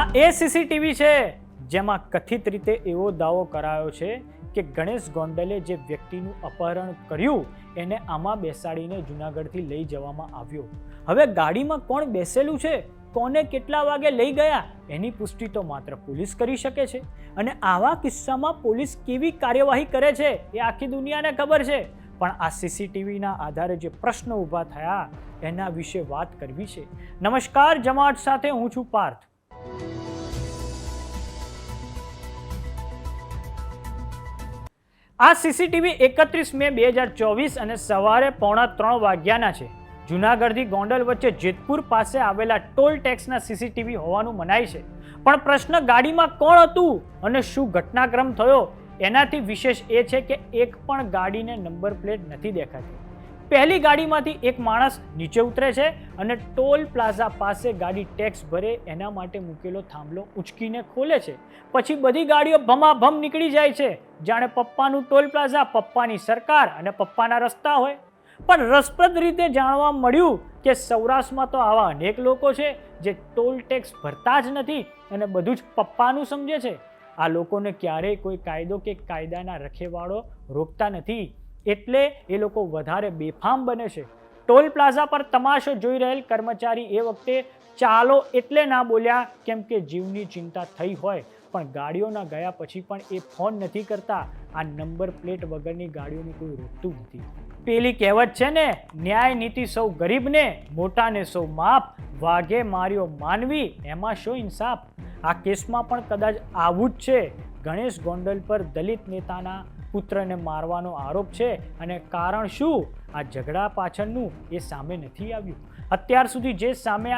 એ CCTV છે જેમાં કથિત રીતે એવો દાવો કરાયો છે કે ગણેશ ગોંડલે જે વ્યક્તિનું અપહરણ કર્યું, એને આમાં બેસાડીને જુનાગઢથી લઈ જવામાં આવ્યો. હવે ગાડીમાં કોણ બેસેલું છે? કોને કેટલા વાગે લઈ ગયા? એની પુષ્ટિ તો માત્ર પોલીસ કરી શકે છે. અને આવા કિસ્સામાં પોલીસ કેવી કાર્યવાહી કરે છે એ આખી દુનિયાને ખબર છે. પણ આ સીસીટીવીના આધારે જે પ્રશ્નો ઊભા થયા, એના વિશે વાત કરવી છે. નમસ્કાર, જમાટ સાથે હું છું પાર્થ. આ સીસીટીવી એકત્રીસ મે બે હજાર ચોવીસ અને સવારે પોણા ત્રણ વાગ્યાના છે. જુનાગઢથી ગોંડલ વચ્ચે જેતપુર પાસે આવેલા ટોલ ટેક્સના સીસીટીવી હોવાનું મનાય છે. પણ પ્રશ્ન ગાડીમાં કોણ હતું અને શું ઘટનાક્રમ થયો? એનાથી વિશેષ એ છે કે એક પણ ગાડીને નંબર પ્લેટ નથી દેખાતી. પહેલી ગાડીમાંથી એક માણસ નીચે ઉતરે છે અને ટોલ પ્લાઝા પાસે ગાડી ટેક્સ ભરે એના માટે મૂકેલો થાંભલો ઉંચકીને ખોલે છે. પછી બધી ગાડીઓ ભમાભમ નીકળી જાય છે. જાણે પપ્પાનું ટોલ પ્લાઝા પપ્પાની સરકાર અને પપ્પાના રસ્તા હોય. પણ રસપ્રદ રીતે જાણવા મળ્યું કે સૌરાષ્ટ્રમાં તો આવા અનેક લોકો છે જે ટોલ ટેક્સ ભરતા જ નથી અને બધું જ પપ્પાનું સમજે છે. આ લોકોને ક્યારેય કોઈ કાયદો કે કાયદાના રખેવાળો રોકતા નથી. એટલે એ લોકો વધારે બેફામ બને છે. ટોલ પ્લાઝા પર તમાશો જોઈ રહેલ કર્મચારી એ વખતે, ચાલો એટલે ના બોલ્યા, કેમ કે જીવની ચિંતા થઈ હોય, પણ ગાડીઓના ગયા પછી પણ એ ફોન નથી કરતા. આ નંબર પ્લેટ વગરની ગાડીઓને કોઈ રોકતું નથી. પેલી કહેવત છે ને, ન્યાય નીતિ સૌ ગરીબને, મોટાને સૌ માફ, વાઘે માર્યો માનવી, એમાં શું ઇન્સાફ? આ કેસમાં પણ કદાચ આવું જ છે. ગણેશ ગોંડલ પર દલિત નેતાના પુત્રને મારવાનો આરોપ છે અને કારણ શું? આ ઝઘડા પાછળનું એ સામે નથી આવ્યું. અત્યાર સુધી જે સામે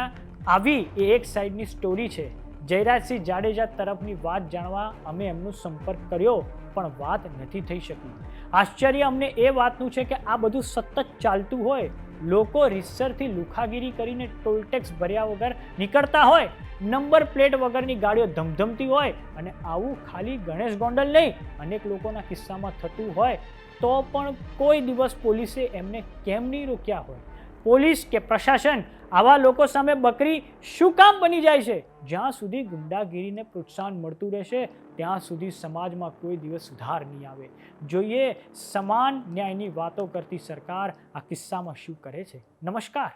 આવી એ એક સાઈડની સ્ટોરી છે. જયરાજસિંહ જાડેજા તરફની વાત જાણવા અમે એમનો સંપર્ક કર્યો, પણ વાત નથી થઈ શકી. આશ્ચર્ય અમને એ વાતનું છે કે આ બધું સતત ચાલતું હોય. લોકો રીસરથી લુખાગીરી કરીને ટોલટેક્સ ભર્યા વગર નીકળતા હોય. નંબર પ્લેટ વગરની ગાડીઓ ધમધમતી હોય અને આવું ખાલી ગણેશ ગોંડલ નહીં, અનેક લોકોના કિસ્સામાં થતું હોય, તો પણ કોઈ દિવસ પોલીસે એમને કેમ નહીં રોક્યા હોય? પોલીસ કે પ્રશાસન, આવા લોકો સામે બકરી શું કામ બની જાય છે? જ્યાં સુધી ગુંડાગીરીને પ્રોત્સાહન મળતું રહેશે, ત્યાં સુધી સમાજમાં કોઈ દિવસ સુધાર નહીં આવે. જોઈએ સમાન ન્યાયની વાતો કરતી સરકાર આ કિસ્સામાં શું કરે છે. નમસ્કાર.